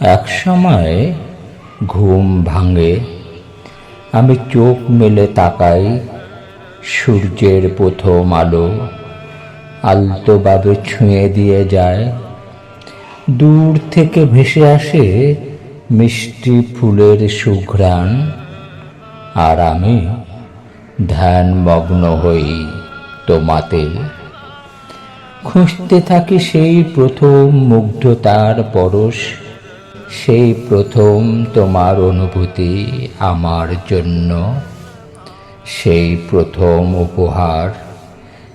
এক সময় ঘুম ভাঙে, আমি চোখ মেলে তাকাই সূর্যের প্রথম আলো আলতোভাবে ছুঁয়ে দিয়ে যায়। দূর থেকে ভেসে আসে মিষ্টি ফুলের সুঘ্রাণ, আর আমি ধ্যানমগ্ন হই তোমাতে। খুঁজতে থাকি সেই প্রথম মুগ্ধতার পরশ সেই প্রথম তোমার অনুভূতি আমার জন্য। সেই প্রথম উপহার,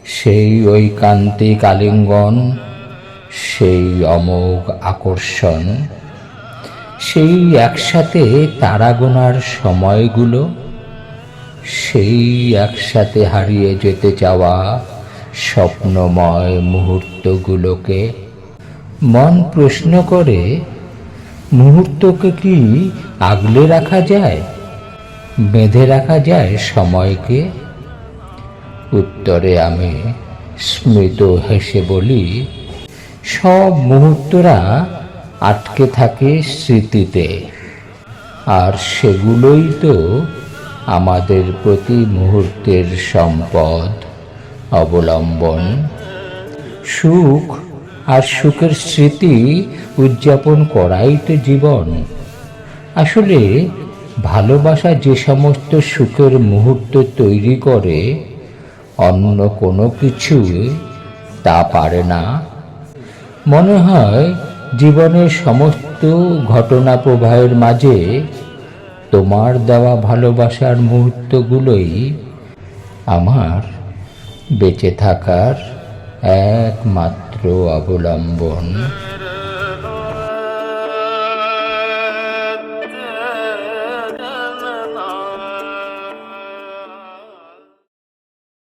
সেই ঐকান্তিক আলিঙ্গন, সেই অমোঘ আকর্ষণ, সেই একসাথে তারা গোনার সময়গুলো, সেই একসাথে হারিয়ে যেতে যাওয়া স্বপ্নময় মুহূর্তগুলোকে মন প্রশ্ন করে মুহূর্তকে কি আগলে রাখা যায়? বেঁধে রাখা যায় সময়কে? উত্তরে আমি স্মৃত হেসে বলি, সব মুহূর্তরা আটকে থাকে স্মৃতিতে। আর সেগুলোই তো আমাদের প্রতি মুহূর্তের সম্পদ অবলম্বন। সুখ আর সুখের স্মৃতি উদযাপন করাই তো জীবন। আসলে ভালোবাসা যে সমস্ত সুখের মুহূর্ত তৈরি করে, অন্য কোনো কিছু তা পারে না। মনে হয় জীবনের সমস্ত ঘটনা প্রবাহের মাঝে তোমার দেওয়া ভালোবাসার মুহূর্তগুলোই আমার বেঁচে থাকার একমাত্র অবলম্বন।